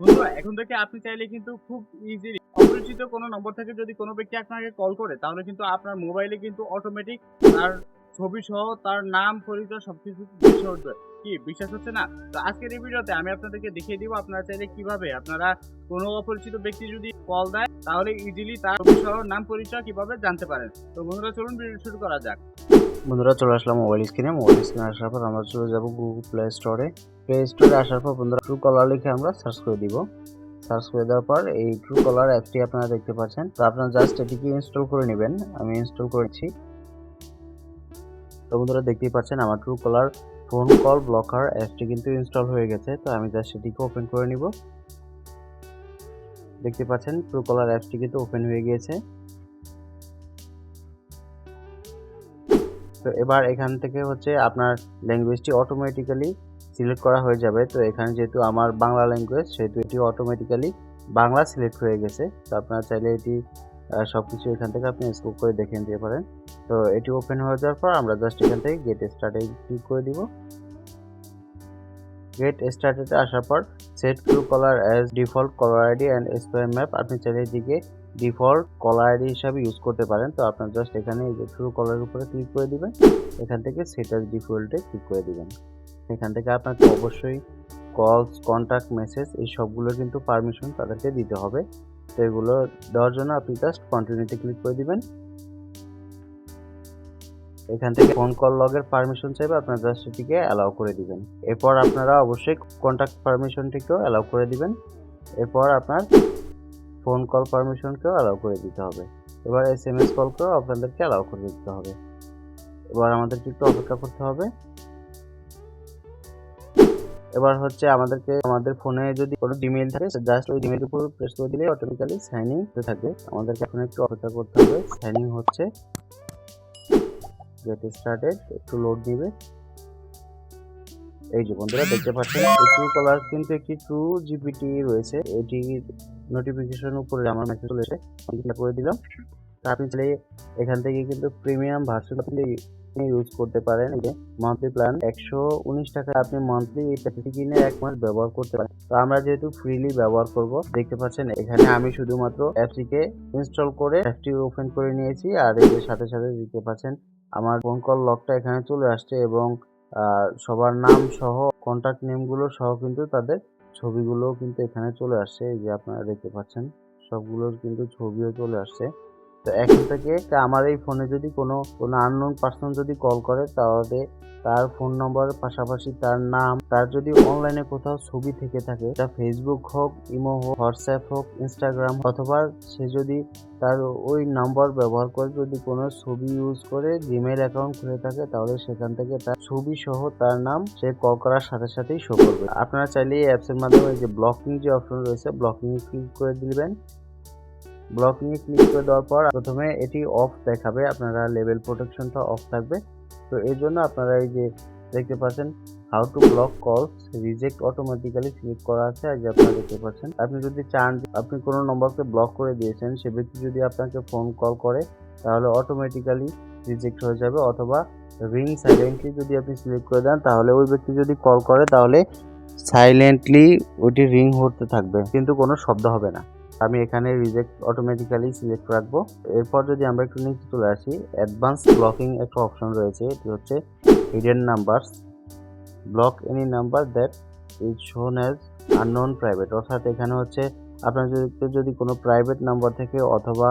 বন্ধুরা, এখন থেকে আপনি চাইলে কিন্তু খুব ইজিলি অপরিচিত কোনো নম্বর থেকে যদি কোনো ব্যক্তি আপনাকে কল করে, তাহলে কিন্তু আপনার মোবাইলে কিন্তু অটোমেটিক তার ছবি সহ তার নাম, পরিচয় সবকিছু ভেসে উঠবে কি, বিশ্বাস হচ্ছে না? তো আজকের এই ভিডিওতে আমি আপনাদেরকে দেখিয়ে দিব আপনারা চাইলে কীভাবে আপনারা কোনো অপরিচিত ব্যক্তি যদি কল দেয়, তাহলে ইজিলি তার ছবি সহ নাম, পরিচয় কীভাবে জানতে পারেন। তো বন্ধুরা, চলুন ভিডিও শুরু করা যাক। বন্ধুরা চলে আসলাম মোবাইল স্ক্রিনে মোবাইল স্ক্রিনে আসার পর আমরা চলে যাব গুগল প্লে স্টোরে প্লে স্টোরে আসার পর বন্ধুরা ট্রু কলার লিখে আমরা সার্চ করে দিব। সার্চ করে দেওয়ার পর এই ট্রু কলার অ্যাপটি আপনারা দেখতে পাচ্ছেন। তো আপনারা জাস্ট এটিকে ইনস্টল করে নেবেন। আমি ইনস্টল করেছি তো বন্ধুরা দেখতেই পাচ্ছেন আমার true caller phone call blocker অ্যাপটি কিন্তু ইনস্টল হয়ে গেছে। তো আমি জাস্ট এটিকে ওপেন করে নিব। দেখতে পাচ্ছেন ট্রু কলার অ্যাপটি কিন্তু ওপেন হয়ে গিয়েছে। তো এবার এখান থেকে হচ্ছে আপনার ল্যাঙ্গুয়েজটি অটোমেটিক্যালি সিলেক্ট করা হয়ে যাবে। তো এখানে যেহেতু আমার বাংলা ল্যাঙ্গুয়েজ সেহেতু এটি অটোমেটিক্যালি বাংলা সিলেক্ট হয়ে গেছে। তো আপনারা চাইলে এটি সব কিছু এখান থেকে আপনি স্কোপ করে দেখে নিতে পারেন। তো এটি ওপেন হয়ে যাওয়ার পর আমরা জাস্ট এখান থেকে গেট স্টার্টে ক্লিক করে দিব। গেট স্টার্টেতে আসার পর set to caller as default caller ID and spare map আপনি চাইলে এদিকে ডিফল্ট কলার আইডি হিসাবে ইউজ করতে পারেন। তো আপনার জাস্ট এখানে এই যে ট্রু কলারের উপরে ক্লিক করে দিবেন। এখান থেকে সেট অ্যাজ ডিফল্টে ক্লিক করে দিবেন। এখান থেকে আপনাকে অবশ্যই কলস কন্ট্যাক্ট মেসেজ এই সবগুলো কিন্তু পারমিশন তাদেরকে দিতে হবে। তো এগুলো দেওয়ার জন্য আপনি জাস্ট কন্টিনিউতে ক্লিক করে দিবেন। এখান থেকে ফোন কল লগের পারমিশন চাইবে, আপনার জাস্ট এটিকে অ্যালাউ করে দিবেন। এরপর আপনারা অবশ্যই কন্ট্যাক্ট পারমিশনটিকেও অ্যালাউ করে দিবেন। এরপর আপনার ফোন কল পারমিশনকেও অ্যালাউ করে দিতে হবে। এবার এস এম এস কলকেও আপনাদেরকে অ্যালাউ করে দিতে হবে। এবার আমাদেরকে একটু অপেক্ষা করতে হবে। এবার হচ্ছে আমাদেরকে, আমাদের ফোনে যদি কোনো ডিমেল থাকে জাস্ট ওই ইমেলের উপর প্রেস করে দিলে অটোমেটিক্যালি সাইনিং হতে থাকে। আমাদেরকে এখন একটু অপেক্ষা করতে হবে। সাইনিং হচ্ছে। গেট স্টার্টেড একটু লোড দিবে এই যে বন্ধুরা, দেখতে পাচ্ছেন ট্রু কলার কিন্তু একটি ট্রু জিপিটি রয়েছে। এটি নোটিফিকেশন উপরে আমার মেসেজ চলে এসে করে দিলাম তা আপনি চাইলে এখান থেকে কিন্তু প্রিমিয়াম ভার্সন আপনি ইউজ করতে পারেন। যে মান্থলি প্ল্যান একশো উনিশ টাকা আপনি মান্থলি এই প্যাকেজটি কিনে এক মাস ব্যবহার করতে পারেন। তো আমরা যেহেতু ফ্রিলি ব্যবহার করব, দেখতে পাচ্ছেন, এখানে আমি শুধুমাত্র অ্যাপটিকে ইনস্টল করে অ্যাপটি ওপেন করে নিয়েছি। আর এর সাথে সাথে দেখতে পাচ্ছেন, আমার ফোন কল লকটা এখানে চলে আসছে এবং সবার নাম সহ কন্ট্যাক্ট নেমগুলো সহ কিন্তু তাদের ছবিগুলোও কিন্তু এখানে চলে আসছে। এই যে আপনারা দেখতে পাচ্ছেন, সবগুলোর কিন্তু ছবিও চলে আসছে। তো এখন থেকে আমার এই ফোনে যদি কোনো কোনো আননোন পার্সন যদি কল করে, তাহলে তার ফোন নম্বরের পাশাপাশি তার নাম, তার যদি অনলাইনে কোথাও ছবি থেকে থাকে এটা ফেসবুক হোক ইমো হোক হোয়াটসঅ্যাপ হোক ইনস্টাগ্রাম অথবা সে যদি তার ওই নাম্বার ব্যবহার করে যদি কোনো ছবি ইউজ করে জিমেল অ্যাকাউন্ট খুলে থাকে, তাহলে সেখান থেকে তার ছবি সহ তার নাম সে কল করার সাথে সাথেই শো করবে। আপনারা চাইলে এই অ্যাপসের মাধ্যমে যে ব্লকিং যে অপশন রয়েছে ব্লকিং ক্লিক করে দিবেন। ব্লকিং এ ক্লিক করে দেওয়ার পর প্রথমে এটি অফ দেখাবে। আপনারা লেভেল প্রোটেকশনটা অফ থাকবে। তো এর জন্য আপনারা এই যে দেখতে পাচ্ছেন how to block calls reject automatically click করা আছে। আর যে আপনারা দেখতে পাচ্ছেন, আপনি যদি চান আপনি কোনো নম্বরকে ব্লক করে দিয়েছেন, সে ব্যক্তি যদি আপনাকে ফোন কল করে, তাহলে অটোমেটিক্যালি রিজেক্ট হয়ে যাবে। অথবা রিং সাইলেন্টলি যদি আপনি সিলেক্ট করে দেন, তাহলে ওই ব্যক্তি যদি কল করে, তাহলে সাইলেন্টলি ওটি রিং হতে থাকবে। কিন্তু কোনো শব্দ হবে না। আমি এখানে রিজেক্ট অটোমেটিক্যালি সিলেক্ট রাখব। এরপর যদি আমরা একটু নিচে চলে আসি অ্যাডভান্স ব্লকিং একটা অপশন রয়েছে, এটি হচ্ছে hidden numbers block any number that is shown as unknown private অর্থাৎ এখানে হচ্ছে আপনার যদি যদি কোনো প্রাইভেট নাম্বার থেকে অথবা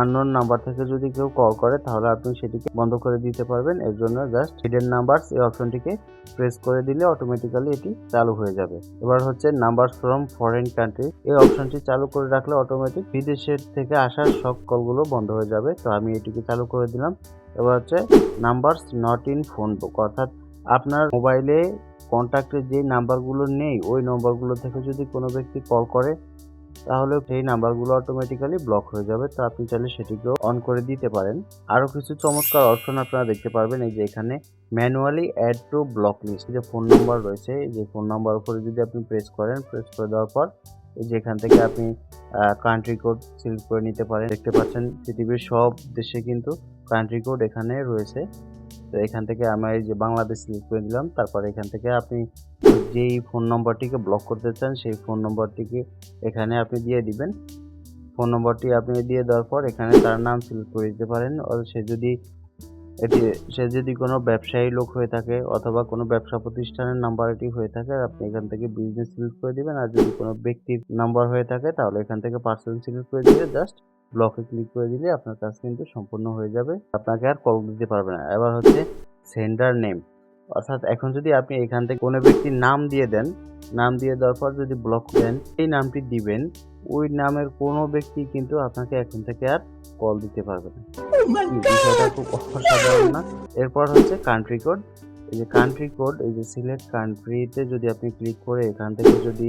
আননোন নাম্বার থেকে যদি কেউ কল করে, তাহলে আপনি সেটিকে বন্ধ করে দিতে পারবেন। এর জন্য জাস্ট হিডেন নাম্বারস এই অপশনটিকে প্রেস করে দিলে অটোমেটিক্যালি এটি চালু হয়ে যাবে। এবার হচ্ছে নাম্বার ফ্রম ফরেন কান্ট্রি এই অপশনটি চালু করে রাখলে অটোমেটিক বিদেশের থেকে আসার সব কলগুলো বন্ধ হয়ে যাবে। তো আমি এটিকে চালু করে দিলাম। এবার হচ্ছে numbers not in phone book অর্থাৎ আপনার মোবাইলে কন্ট্যাক্টের যে নাম্বারগুলো নেই, ওই নাম্বারগুলো থেকে যদি কোনো ব্যক্তি কল করে তাহলে সেই নাম্বারগুলো অটোমেটিক্যালি ব্লক হয়ে যাবে। তো আপনি চাইলে সেটিকেও অন করে দিতে পারেন। আরও কিছু চমৎকার অপশন আপনারা দেখতে পারবেন, এই যে এখানে manually add to block list যে ফোন নাম্বার রয়েছে যে ফোন নাম্বার উপরে যদি আপনি প্রেস করেন প্রেস করে দেওয়ার পর এই যে এখান থেকে আপনি কান্ট্রি কোড সিলেক্ট করে নিতে পারেন। দেখতে পাচ্ছেন পৃথিবীর সব দেশে কিন্তু কান্ট্রি কোড এখানে রয়েছে। তো এখান থেকে আমি এই যে বাংলাদেশ সিলেক্ট করে দিলাম। তারপর এখান থেকে আপনি যেই ফোন নম্বরটিকে ব্লক করতে চান, সেই ফোন নম্বরটিকে এখানে আপনি দিয়ে দিবেন। ফোন নম্বরটি আপনি দিয়ে দেওয়ার পর এখানে তার নাম সিলেক্ট করে দিতে পারেন। সে যদি এটি, সে যদি কোনো ব্যবসায়ী লোক হয়ে থাকে অথবা কোনো ব্যবসা প্রতিষ্ঠানের নাম্বার এটি হয়ে থাকে, আপনি এখান থেকে বিজনেস সিলেক্ট করে দিবেন। আর যদি কোনো ব্যক্তির নাম্বার হয়ে থাকে, তাহলে এখান থেকে পার্সন সিলেক্ট করে দিয়ে জাস্ট ব্লকে ক্লিক করে দিলে আপনার কাজ কিন্তু সম্পূর্ণ হয়ে যাবে। আপনাকে আর কল দিতে পারবে না। এবার হচ্ছে সেন্ডার নেম অর্থাৎ এখন যদি আপনি এখান থেকে কোনো ব্যক্তির নাম দিয়ে দেন নাম দিয়ে দেওয়ার পর যদি ব্লক দেন এই নামটি দিবেন ওই নামের কোনো ব্যক্তি কিন্তু আপনাকে এখন থেকে আর কল দিতে পারবে না। কি, বিষয়টা খুব অসাধারণ না? এরপর হচ্ছে কান্ট্রি কোড এই যে কান্ট্রি কোড এই যে সিলেক্ট কান্ট্রিতে যদি আপনি ক্লিক করে এখান থেকে যদি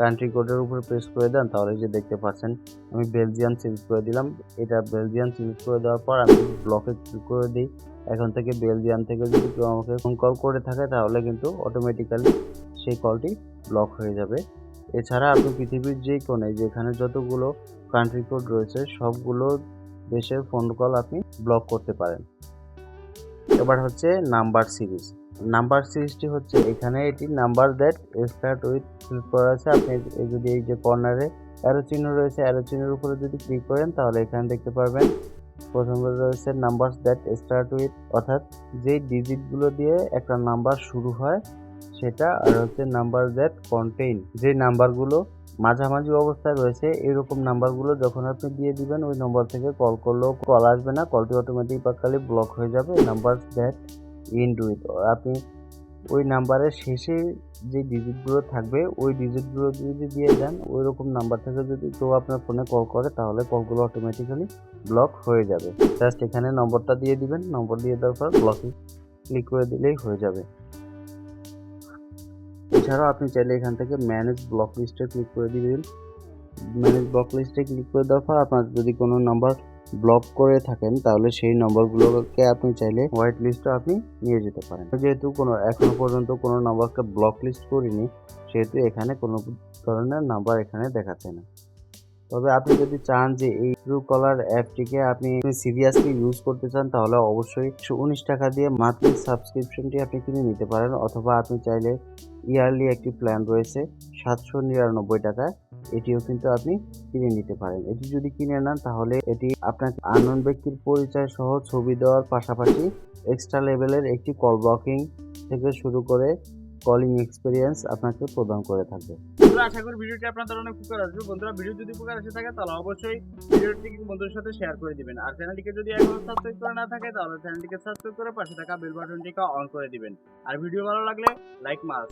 কান্ট্রি কোডের উপরে প্রেস করে দেন, তাহলে যে দেখতে পাচ্ছেন, আমি বেলজিয়াম সিলেক্ট করে দিলাম। এটা বেলজিয়াম সিলেক্ট করে দেওয়ার পর আমি ব্লকে ক্লিক করে দিই। এখন থেকে বেলজিয়াম থেকে যদি কেউ আমাকে ফোন কল করে থাকে, তাহলে কিন্তু অটোমেটিক্যালি সেই কলটি ব্লক হয়ে যাবে। এছাড়া আপনি পৃথিবীর যে কোণে, যেখানে যতগুলো কান্ট্রি কোড রয়েছে, সবগুলো দেশের ফোন কল আপনি ব্লক করতে পারেন। এবার হচ্ছে নাম্বার সিরিজ নাম্বার সিরিজটি হচ্ছে এখানে। এটি number that start with click করা আছে। আপনি যদি এই যে কর্নারে অ্যারো চিহ্ন রয়েছে অ্যারো চিহ্নের উপরে যদি ক্লিক করেন, তাহলে এখানে দেখতে পারবেন প্রথমে রয়েছে নাম্বার দ্যাট স্টার্ট উইথ অর্থাৎ যেই ডিজিটগুলো দিয়ে একটা নাম্বার শুরু হয়, সেটা আর হচ্ছে নাম্বার দ্যাট কন্টেইন যে নাম্বারগুলো মাঝামাঝি অবস্থায় রয়েছে, এরকম নাম্বারগুলো যখন আপনি দিয়ে দিবেন, ওই নম্বর থেকে কল করলেও কল আসবে না। কলটি অটোমেটিক্যালি ব্লক হয়ে যাবে। নাম্বার দ্যাট ইন্ড উইথ আপনি ওই নাম্বারের শেষে যে ডিজিটগুলো থাকবে, ওই ডিজিটগুলো যদি দিয়ে দেন ওই রকম নাম্বার থেকে যদি কেউ আপনার ফোনে কল করে, তাহলে কলগুলো অটোমেটিক্যালি ব্লক হয়ে যাবে। জাস্ট এখানে নম্বরটা দিয়ে দিবেন নম্বর দিয়ে দেওয়ার পর ব্লকে ক্লিক করে দিলেই হয়ে যাবে। এছাড়াও আপনি চাইলে এখান থেকে ম্যানেজ ব্লক লিস্টে ক্লিক করে দিবেন। ম্যানেজ ব্লক লিস্টে ক্লিক করে দেওয়ার পর আপনার যদি কোনো নাম্বার ব্লক করে থাকেন, তাহলে সেই নম্বরগুলোকে আপনি চাইলে হোয়াইট লিস্টে আপনি নিয়ে যেতে পারেন। যেহেতু কোনো, এখনও পর্যন্ত কোনো নাম্বারকে ব্লক লিস্ট করিনি, সেহেতু এখানে কোনো ধরনের নাম্বার এখানে দেখাচ্ছে না। তবে আপনি যদি চান যে এই ট্রু কলার অ্যাপটিকে আপনি সিরিয়াসলি ইউজ করতে চান, তাহলে অবশ্যই একশো উনিশ টাকা দিয়ে মান্থলি সাবস্ক্রিপশনটি আপনি কিনে নিতে পারেন, অথবা আপনি চাইলে ইয়ারলি একটি প্ল্যান রয়েছে সাতশো নিরানব্বই টাকা এটিও কিন্তু আপনি কিনে নিতে পারেন। এটি যদি কিনে নেন, তাহলে এটি আপনাকে আননোন ব্যক্তির পরিচয় সহ ছবি দেওয়ার পাশাপাশি এক্সট্রা লেভেলের একটি কল ব্লকিং থেকে শুরু করে কলিং এক্সপিরিয়েন্স আপনাকে প্রদান করে থাকবে বন্ধুরা, আশা করি ভিডিওটি আপনাদের অনেক উপকার আসবে। বন্ধুরা, ভিডিও যদি উপকার এসে থাকে, তাহলে অবশ্যই ভিডিওটি বন্ধুদের সাথে শেয়ার করে দিবেন। আর চ্যানেলটিকে যদি এখনও সাবস্ক্রাইব করে না থাকে, তাহলে চ্যানেলটিকে সাবস্ক্রাইব করে পাশে থাকা বেল বাটনটিকে অন করে দিবেন। আর ভিডিও ভালো লাগলে লাইক মাস্ট